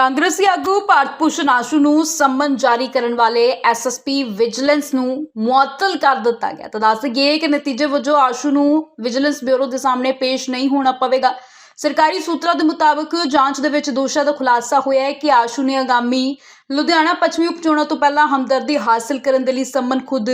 ਕਾਂਗਰਸੀ ਆਗੂ ਭਾਰਤ ਭੂਸ਼ਣ ਆਸ਼ੂ ਨੂੰ ਸੰਮਨ ਜਾਰੀ ਕਰਨ ਵਾਲੇ ਐਸਐਸਪੀ ਵਿਜੀਲੈਂਸ ਨੂੰ ਮੁਅੱਤਲ ਕਰ ਦਿੱਤਾ ਗਿਆ ਤਾਂ ਦੱਸ ਦਈਏ ਕਿ ਨਤੀਜੇ ਵਜੋਂ ਆਸ਼ੂ ਨੂੰ ਵਿਜੀਲੈਂਸ ਬਿਊਰੋ ਦੇ ਸਾਹਮਣੇ ਪੇਸ਼ ਨਹੀਂ ਹੋਣਾ ਪਵੇਗਾ। ਸਰਕਾਰੀ ਸੂਤਰਾਂ ਦੇ ਮੁਤਾਬਕ ਜਾਂਚ ਦੇ ਵਿੱਚ ਦੋਸ਼ਾਂ ਦਾ ਖੁਲਾਸਾ ਹੋਇਆ ਹੈ ਕਿ ਆਸ਼ੂ ਨੇ ਆਗਾਮੀ ਲੁਧਿਆਣਾ ਪੱਛਮੀ ਉਪਚੋਣਾਂ ਤੋਂ ਪਹਿਲਾਂ ਹਮਦਰਦੀ ਹਾਸਲ ਕਰਨ ਦੇ ਲਈ ਸੰਮਨ ਖੁਦ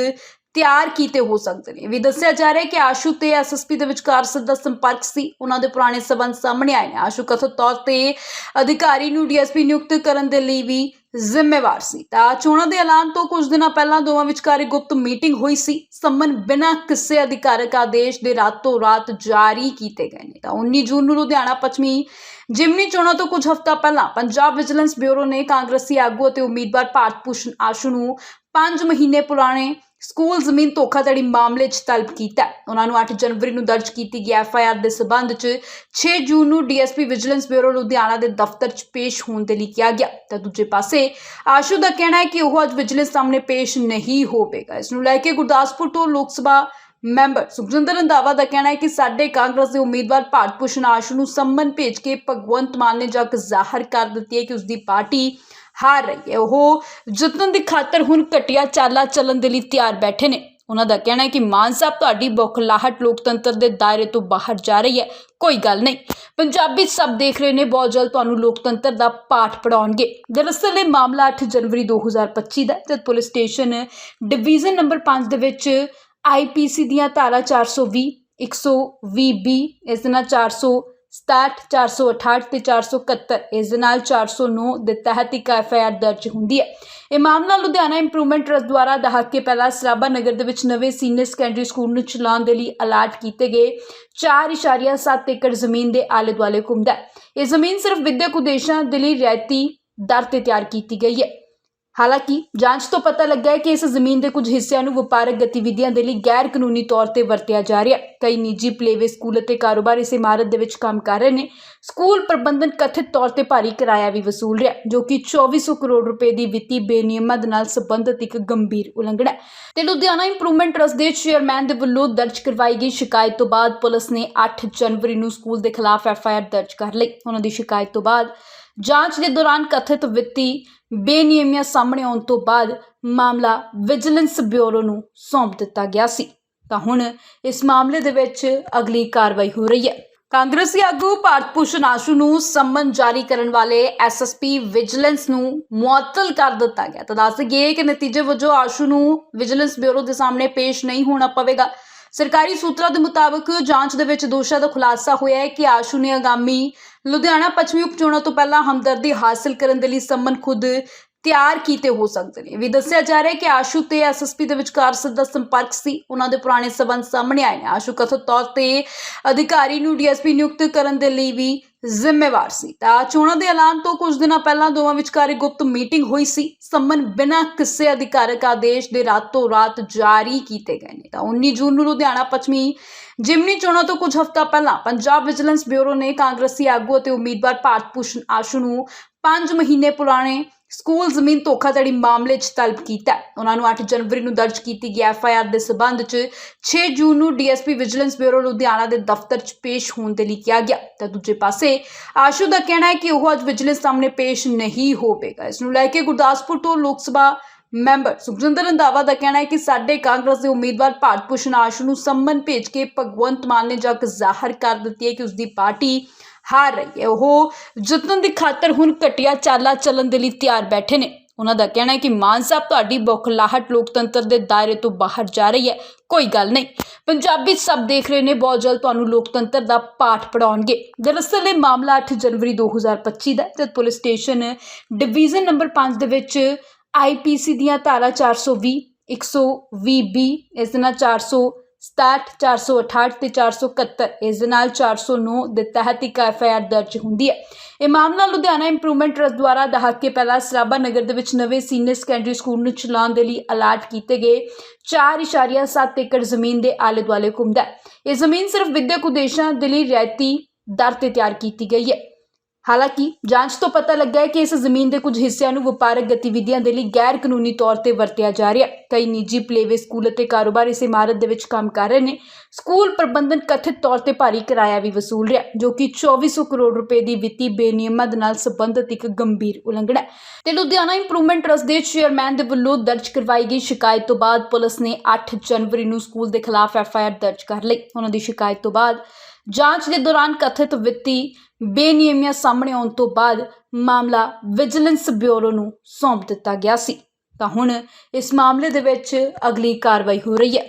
ਤਿਆਰ ਕੀਤੇ ਹੋ ਸਕਦੇ ਨੇ। ਵੀ ਦੱਸਿਆ ਜਾ ਰਿਹਾ ਹੈ ਕਿ ਆਸ਼ੂ ਤੇ ਐਸਐਸਪੀ ਦੇ ਵਿਚਕਾਰ ਸਿੱਧਾ ਸੰਪਰਕ ਸੀ। ਉਹਨਾਂ ਦੇ ਪੁਰਾਣੇ ਸਬੰਧ ਸਾਹਮਣੇ ਆਏ ਨੇ। ਆਸ਼ੂ ਕਥਿਤ ਤੌਰ ਤੇ ਅਧਿਕਾਰੀ ਨੂੰ ਡੀਐਸਪੀ ਨਿਯੁਕਤ ਕਰਨ ਦੇ ਲਈ ਵੀ ਜ਼ਿੰਮੇਵਾਰ ਸੀ। ਤਾਂ ਚੋਣਾਂ ਦੇ ਐਲਾਨ ਤੋਂ ਕੁਝ ਦਿਨਾਂ ਪਹਿਲਾਂ ਦੋਵਾਂ ਵਿਚਕਾਰ ਇੱਕ ਗੁਪਤ ਮੀਟਿੰਗ ਹੋਈ ਸੀ। ਸੰਮਨ ਬਿਨਾਂ ਕਿਸੇ ਅਧਿਕਾਰਕ ਆਦੇਸ਼ ਦੇ ਰਾਤੋਂ ਰਾਤ ਜਾਰੀ ਕੀਤੇ ਗਏ ਨੇ। ਤਾਂ 19 ਜੂਨ ਨੂੰ ਲੁਧਿਆਣਾ ਪੱਛਮੀ ਜਿਮਨੀ ਚੋਣਾਂ ਤੋਂ ਕੁਝ ਹਫ਼ਤਾ ਪਹਿਲਾਂ ਪੰਜਾਬ ਵਿਜੀਲੈਂਸ ਬਿਊਰੋ ਨੇ ਕਾਂਗਰਸੀ ਆਗੂ ਅਤੇ ਉਮੀਦਵਾਰ ਭਾਰਤ ਭੂਸ਼ਣ ਆਸ਼ੂ ਨੂੰ 5 ਮਹੀਨੇ ਪੁਰਾਣੇ ਸਕੂਲ ਜ਼ਮੀਨ ਧੋਖਾਧੜੀ ਮਾਮਲੇ 'ਚ ਤਲਬ ਕੀਤਾ ਉਹਨਾਂ ਨੂੰ 8 ਜਨਵਰੀ ਨੂੰ ਦਰਜ ਕੀਤੀ ਗਈ ਐੱਫ ਆਈ ਆਰ ਦੇ ਸਬੰਧ 'ਚ 6 ਜੂਨ ਨੂੰ ਡੀਐਸਪੀ ਵਿਜੀਲੈਂਸ ਬਿਊਰੋ ਲੁਧਿਆਣਾ ਦੇ ਦਫ਼ਤਰ 'ਚ ਪੇਸ਼ ਹੋਣ ਦੇ ਲਈ ਕਿਹਾ ਗਿਆ। ਤਾਂ ਦੂਜੇ ਪਾਸੇ, ਆਸ਼ੂ ਦਾ ਕਹਿਣਾ ਹੈ ਕਿ ਉਹ ਅੱਜ ਵਿਜੀਲੈਂਸ ਸਾਹਮਣੇ ਪੇਸ਼ ਨਹੀਂ ਹੋਵੇਗਾ। ਇਸ ਨੂੰ ਲੈ ਕੇ ਗੁਰਦਾਸਪੁਰ ਤੋਂ ਲੋਕ ਸਭਾ ਮੈਂਬਰ ਸੁਖਜਿੰਦਰ ਰੰਧਾਵਾ ਦਾ ਕਹਿਣਾ ਹੈ ਕਿ ਸਾਡੇ ਕਾਂਗਰਸ ਦੇ ਉਮੀਦਵਾਰ ਭਾਰਤ ਭੂਸ਼ਣ ਆਸ਼ੂ ਨੂੰ ਸੰਮਨ ਭੇਜ ਕੇ ਭਗਵੰਤ ਮਾਨ ਨੇ ਜੱਗ ਜ਼ਾਹਰ ਕਰ ਦਿੱਤੀ ਹੈ ਕਿ ਉਸ ਦੀ ਪਾਰਟੀ ਹਾਰ ਰਹੀ ਹੈ। ਉਹ ਜਿੱਤਣ ਦੀ ਖਾਤਰ ਹੁਣ ਘਟੀਆ ਚਾਲਾ ਚੱਲਣ ਦੇ ਲਈ ਤਿਆਰ ਬੈਠੇ ਨੇ। ਉਹਨਾਂ ਦਾ ਕਹਿਣਾ ਹੈ ਕਿ ਮਾਨ ਸਾਹਿਬ ਤੁਹਾਡੀ ਬੌਖਲਾਹਟ ਲੋਕਤੰਤਰ ਦੇ ਦਾਇਰੇ ਤੋਂ ਬਾਹਰ ਜਾ ਰਹੀ ਹੈ। ਕੋਈ ਗੱਲ ਨਹੀਂ। ਪੰਜਾਬੀ ਸਭ ਦੇਖ ਰਹੇ ਨੇ ਬਹੁਤ ਜਲਦ ਤੁਹਾਨੂੰ ਲੋਕਤੰਤਰ ਦਾ ਪਾਠ ਪੜਾਉਣਗੇ ਦਰਅਸਲ ਇਹ ਮਾਮਲਾ 8 ਜਨਵਰੀ 2025 ਦਾ ਹੈ, ਜਦ ਪੁਲਿਸ ਸਟੇਸ਼ਨ ਡਿਵੀਜ਼ਨ ਨੰਬਰ 5 ਦੇ ਵਿੱਚ ਆਈਪੀਸੀ ਦੀਆਂ ਧਾਰਾ 420 120 ਬੀ ਇਸ ਦੇ ਨਾਲ 467 468 ਤੇ 471 ਇਸ ਦੇ ਨਾਲ 409 ਦੇ ਤਹਿਤ ਇੱਕ ਐਫਆਈਆਰ ਦਰਜ ਹੁੰਦੀ ਹੈ। ਇਹ ਮਾਮਲਾ ਲੁਧਿਆਣਾ ਇੰਪਰੂਵਮੈਂਟ ਟਰਸਟ ਦੁਆਰਾ ਦਹਾਕੇ ਪਹਿਲਾਂ ਸਰਾਭਾ ਨਗਰ ਦੇ ਵਿੱਚ ਨਵੇਂ ਸੀਨੀਅਰ ਸੈਕੰਡਰੀ ਸਕੂਲ ਨੂੰ ਚਲਾਉਣ ਦੇ ਲਈ ਅਲਾਟ ਕੀਤੇ ਗਏ 4.7 ਏਕੜ ਜ਼ਮੀਨ ਦੇ ਆਲੇ ਦੁਆਲੇ ਘੁੰਮਦਾ ਹੈ। ਇਹ ਜ਼ਮੀਨ ਸਿਰਫ ਵਿਦਿਅਕ ਉਦੇਸ਼ਾਂ ਦੇ ਲਈ ਰਿਆਇਤੀ ਦਰ ਤੇ ਤਿਆਰ ਕੀਤੀ ਗਈ ਹੈ। ਹਾਲਾਂਕਿ ਜਾਂਚ ਤੋਂ ਪਤਾ ਲੱਗਾ ਹੈ ਕਿ ਇਸ ਜ਼ਮੀਨ ਦੇ ਕੁਝ ਹਿੱਸਿਆਂ ਨੂੰ ਵਪਾਰਕ ਗਤੀਵਿਧੀਆਂ ਦੇ ਲਈ ਗੈਰ ਕਾਨੂੰਨੀ ਤੌਰ ਤੇ ਵਰਤਿਆ ਜਾ ਰਿਹਾ ਹੈ। ਕਈ ਨਿੱਜੀ ਪਲੇਵੇ ਸਕੂਲ ਅਤੇ ਕਾਰੋਬਾਰ ਇਸ ਇਮਾਰਤ ਦੇ ਵਿੱਚ ਕੰਮ ਕਰ ਰਹੇ ਨੇ। ਸਕੂਲ ਪ੍ਰਬੰਧਨ ਕਥਿਤ ਤੌਰ ਤੇ ਭਾਰੀ ਕਿਰਾਇਆ ਵੀ ਵਸੂਲ ਰਿਹਾ ਜੋ ਕਿ 2400 ਕਰੋੜ ਰੁਪਏ ਦੀ ਵਿੱਤੀ ਬੇਨਿਯਮਾਂ ਦੇ ਨਾਲ ਸੰਬੰਧਿਤ ਇੱਕ ਗੰਭੀਰ ਉਲੰਘਣਾ ਹੈ। ਤੇ ਲੁਧਿਆਣਾ ਇੰਪਰੂਵਮੈਂਟ ਟਰਸਟ ਦੇ ਚੇਅਰਮੈਨ ਦੇ ਵੱਲੋਂ ਦਰਜ ਕਰਵਾਈ ਗਈ ਸ਼ਿਕਾਇਤ ਤੋਂ ਬਾਅਦ ਪੁਲਿਸ ਨੇ 8 ਜਨਵਰੀ ਨੂੰ ਸਕੂਲ ਦੇ ਖਿਲਾਫ ਐਫ ਆਈ ਆਰ ਦਰਜ ਕਰ ਲਈ। ਉਹਨਾਂ ਦੀ ਸ਼ਿਕਾਇਤ ਤੋਂ ਬਾਅਦ ਜਾਂਚ ਦੇ ਦੌਰਾਨ ਕਥਿਤ ਵਿੱਤੀ ਬੇਨਿਯਮੀਆਂ ਸਾਹਮਣੇ ਆਉਣ ਤੋਂ ਬਾਅਦ ਮਾਮਲਾ ਵਿਜੀਲੈਂਸ ਬਿਊਰੋ ਨੂੰ ਸੌਂਪ ਦਿੱਤਾ ਗਿਆ ਸੀ। ਤਾਂ ਹੁਣ ਇਸ ਮਾਮਲੇ ਦੇ ਵਿੱਚ ਅਗਲੀ ਕਾਰਵਾਈ ਹੋ ਰਹੀ ਹੈ। ਕਾਂਗਰਸੀ ਆਗੂ ਭਾਰਤ ਭੂਸ਼ਣ ਆਸ਼ੂ ਨੂੰ ਸੰਮਨ ਜਾਰੀ ਕਰਨ ਵਾਲੇ ਐਸਐਸਪੀ ਵਿਜੀਲੈਂਸ ਨੂੰ ਮੁਅੱਤਲ ਕਰ ਦਿੱਤਾ ਗਿਆ। ਤਾਂ ਦੱਸ ਦਈਏ ਕਿ ਨਤੀਜੇ ਵਜੋਂ ਆਸ਼ੂ ਨੂੰ ਵਿਜੀਲੈਂਸ ਬਿਊਰੋ ਦੇ ਸਾਹਮਣੇ ਪੇਸ਼ ਨਹੀਂ ਹੋਣਾ ਪਵੇਗਾ। ਸਰਕਾਰੀ ਸੂਤਰਾਂ ਦੇ ਮੁਤਾਬਕ ਜਾਂਚ ਦੇ ਵਿੱਚ ਦੋਸ਼ਾਂ ਦਾ ਖੁਲਾਸਾ ਹੋਇਆ ਹੈ ਕਿ ਆਸ਼ੂ ਨੇ ਆਗਾਮੀ ਲੁਧਿਆਣਾ ਪੱਛਮੀ ਉਪਚੋਣਾਂ ਤੋਂ ਪਹਿਲਾਂ ਹਮਦਰਦੀ ਹਾਸਲ ਕਰਨ ਦੇ ਲਈ ਸੰਮਨ ਖੁਦ ਤਿਆਰ ਕੀਤੇ ਹੋ ਸਕਦੇ ਨੇ। ਵੀ ਦੱਸਿਆ ਜਾ ਰਿਹਾ ਹੈ ਕਿ ਆਸ਼ੂ ਤੇ ਐਸਐਸਪੀ ਦੇ ਵਿਚਕਾਰ ਸਿੱਧਾ ਸੰਪਰਕ ਸੀ। ਉਹਨਾਂ ਦੇ ਪੁਰਾਣੇ ਸਬੰਧ ਸਾਹਮਣੇ ਆਏ ਨੇ। ਆਸ਼ੂ ਕਥਿਤ ਤੌਰ ਤੇ ਅਧਿਕਾਰੀ ਨੂੰ ਡੀਐਸਪੀ ਨਿਯੁਕਤ ਕਰਨ ਦੇ ਲਈ ਵੀ ਜ਼ਿੰਮੇਵਾਰ ਸੀ। ਤਾਂ ਚੋਣਾਂ ਦੇ ਐਲਾਨ ਤੋਂ ਕੁਝ ਦਿਨਾਂ ਪਹਿਲਾਂ ਦੋਵਾਂ ਵਿਚਕਾਰ ਗੁਪਤ ਮੀਟਿੰਗ ਹੋਈ ਸੀ। ਸੰਮਨ ਬਿਨਾਂ ਕਿਸੇ ਅਧਿਕਾਰਕ ਆਦੇਸ਼ ਦੇ ਰਾਤੋਂ ਰਾਤ ਜਾਰੀ ਕੀਤੇ ਗਏ ਨੇ। ਤਾਂ 19 ਜੂਨ ਨੂੰ ਲੁਧਿਆਣਾ ਪੱਛਮੀ ਜਿਮਨੀ ਚੋਣਾਂ ਤੋਂ ਕੁਝ ਹਫ਼ਤਾ ਪਹਿਲਾਂ ਪੰਜਾਬ ਵਿਜੀਲੈਂਸ ਬਿਊਰੋ ਨੇ ਕਾਂਗਰਸੀ ਆਗੂ ਅਤੇ ਉਮੀਦਵਾਰ ਭਾਰਤ ਭੂਸ਼ਣ ਆਸ਼ੂ ਨੂੰ 5 ਮਹੀਨੇ ਪੁਰਾਣੇ ਸਕੂਲ ਜ਼ਮੀਨ ਧੋਖਾਧੜੀ ਮਾਮਲੇ 'ਚ ਤਲਬ ਕੀਤਾ ਉਹਨਾਂ ਨੂੰ 8 ਜਨਵਰੀ ਨੂੰ ਦਰਜ ਕੀਤੀ ਗਈ ਐਫਆਈਆਰ ਦੇ ਸਬੰਧ 'ਚ 6 ਜੂਨ ਨੂੰ ਡੀਐਸਪੀ ਵਿਜੀਲੈਂਸ ਬਿਊਰੋ ਲੁਧਿਆਣਾ ਦੇ ਦਫ਼ਤਰ 'ਚ ਪੇਸ਼ ਹੋਣ ਦੇ ਲਈ ਕਿਹਾ ਗਿਆ। ਤਾਂ ਦੂਜੇ ਪਾਸੇ ਆਸ਼ੂ ਦਾ ਕਹਿਣਾ ਹੈ ਕਿ ਉਹ ਅੱਜ ਵਿਜੀਲੈਂਸ ਸਾਹਮਣੇ ਪੇਸ਼ ਨਹੀਂ ਹੋਵੇਗਾ। ਇਸ ਨੂੰ ਲੈ ਕੇ ਗੁਰਦਾਸਪੁਰ ਤੋਂ ਲੋਕ ਸਭਾ ਮੈਂਬਰ ਸੁਖਜਿੰਦਰ ਰੰਧਾਵਾ ਦਾ ਕਹਿਣਾ ਹੈ ਕਿ ਸਾਡੇ ਕਾਂਗਰਸ ਦੇ ਉਮੀਦਵਾਰ ਭਾਰਤ ਭੂਸ਼ਣ ਆਸ਼ੂ ਨੂੰ ਸੰਮਨ ਭੇਜ ਕੇ ਭਗਵੰਤ ਮਾਨ ਨੇ ਜੱਗ ਜ਼ਾਹਰ ਕਰ ਦਿੱਤੀ ਹੈ ਕਿ ਉਸ ਦੀ ਪਾਰਟੀ ਹਾਰ ਰਹੀ ਹੈ। ਉਹ ਜਿੱਤਣ ਦੀ ਖਾਤਰ ਹੁਣ ਘਟੀਆ ਚਾਲਾ ਚੱਲਣ ਦੇ ਲਈ ਤਿਆਰ ਬੈਠੇ ਨੇ। ਉਹਨਾਂ ਦਾ ਕਹਿਣਾ ਹੈ ਕਿ ਮਾਨ ਸਾਹਿਬ ਤੁਹਾਡੀ ਬੌਖਲਾਹਟ ਲੋਕਤੰਤਰ ਦੇ ਦਾਇਰੇ ਤੋਂ ਬਾਹਰ ਜਾ ਰਹੀ ਹੈ। ਕੋਈ ਗੱਲ ਨਹੀਂ। ਪੰਜਾਬੀ ਸਭ ਦੇਖ ਰਹੇ ਨੇ ਬਹੁਤ ਜਲਦ ਤੁਹਾਨੂੰ ਲੋਕਤੰਤਰ ਦਾ ਪਾਠ ਪੜਾਉਣਗੇ ਦਰਅਸਲ ਇਹ ਮਾਮਲਾ 8 ਜਨਵਰੀ 2025 ਦਾ ਹੈ, ਜਦ ਪੁਲਿਸ ਸਟੇਸ਼ਨ ਡਿਵੀਜ਼ਨ ਨੰਬਰ 5 ਦੇ ਵਿੱਚ ਆਈਪੀਸੀ ਦੀਆਂ ਧਾਰਾ 420 120 ਬੀ ਇਸ ਦੇ ਨਾਲ 467 468 ਤੇ 471 ਇਸ ਦੇ ਨਾਲ 409 ਦੇ ਤਹਿਤ ਇੱਕ ਐਫਆਈਆਰ ਦਰਜ ਹੁੰਦੀ ਹੈ। ਇਹ ਮਾਮਲਾ ਲੁਧਿਆਣਾ ਇੰਪਰੂਵਮੈਂਟ ਟਰਸਟ ਦੁਆਰਾ ਦਹਾਕੇ ਪਹਿਲਾਂ ਸਰਾਭਾ ਨਗਰ ਦੇ ਵਿੱਚ ਨਵੇਂ ਸੀਨੀਅਰ ਸੈਕੰਡਰੀ ਸਕੂਲ ਨੂੰ ਚਲਾਉਣ ਦੇ ਲਈ ਅਲਾਟ ਕੀਤੇ ਗਏ 4.7 ਏਕੜ ਜ਼ਮੀਨ ਦੇ ਆਲੇ ਦੁਆਲੇ ਘੁੰਮਦਾ ਹੈ। ਇਹ ਜ਼ਮੀਨ ਸਿਰਫ ਵਿਦਿਅਕ ਉਦੇਸ਼ਾਂ ਦੇ ਲਈ ਰਿਆਇਤੀ ਦਰ ਤੇ ਤਿਆਰ ਕੀਤੀ ਗਈ ਹੈ। ਹਾਲਾਂਕਿ, ਜਾਂਚ ਤੋਂ ਪਤਾ ਲੱਗਾ ਹੈ ਕਿ ਇਸ ਜ਼ਮੀਨ ਦੇ ਕੁਝ ਹਿੱਸਿਆਂ ਨੂੰ ਵਪਾਰਕ ਗਤੀਵਿਧੀਆਂ ਦੇ ਲਈ ਗੈਰ ਕਾਨੂੰਨੀ ਤੌਰ ਤੇ ਵਰਤਿਆ ਜਾ ਰਿਹਾ ਹੈ। ਕਈ ਨਿੱਜੀ ਪਲੇਵੇ ਸਕੂਲ ਅਤੇ ਕਾਰੋਬਾਰ ਇਸ ਇਮਾਰਤ ਦੇ ਵਿੱਚ ਕੰਮ ਕਰ ਰਹੇ ਨੇ। ਸਕੂਲ ਪ੍ਰਬੰਧਨ ਕਥਿਤ ਤੌਰ ਤੇ ਭਾਰੀ ਕਿਰਾਇਆ ਵੀ ਵਸੂਲ ਰਿਹਾ, ਜੋ ਕਿ 2400 ਕਰੋੜ ਰੁਪਏ ਦੀ ਵਿੱਤੀ ਬੇਨਿਯਮਾਂ ਦੇ ਨਾਲ ਸੰਬੰਧਿਤ ਇੱਕ ਗੰਭੀਰ ਉਲੰਘਣਾ ਹੈ। ਤੇ ਲੁਧਿਆਣਾ ਇੰਪਰੂਵਮੈਂਟ ਟਰਸਟ ਦੇ ਚੇਅਰਮੈਨ ਦੇ ਵੱਲੋਂ ਦਰਜ ਕਰਵਾਈ ਗਈ ਸ਼ਿਕਾਇਤ ਤੋਂ ਬਾਅਦ ਪੁਲਿਸ ਨੇ 8 ਜਨਵਰੀ ਨੂੰ ਸਕੂਲ ਦੇ ਖਿਲਾਫ ਐਫ ਆਈ ਆਰ ਦਰਜ ਕਰ ਲਈ। ਉਹਨਾਂ ਦੀ ਸ਼ਿਕਾਇਤ ਤੋਂ ਬਾਅਦ ਜਾਂਚ ਦੇ ਦੌਰਾਨ ਕਥਿਤ ਵਿੱਤੀ ਬੇਨਿਯਮੀਆਂ ਸਾਹਮਣੇ ਆਉਣ ਤੋਂ ਬਾਅਦ ਮਾਮਲਾ ਵਿਜੀਲੈਂਸ ਬਿਊਰੋ ਨੂੰ ਸੌਂਪ ਦਿੱਤਾ ਗਿਆ ਸੀ। ਤਾਂ ਹੁਣ ਇਸ ਮਾਮਲੇ ਦੇ ਵਿੱਚ ਅਗਲੀ ਕਾਰਵਾਈ ਹੋ ਰਹੀ ਹੈ।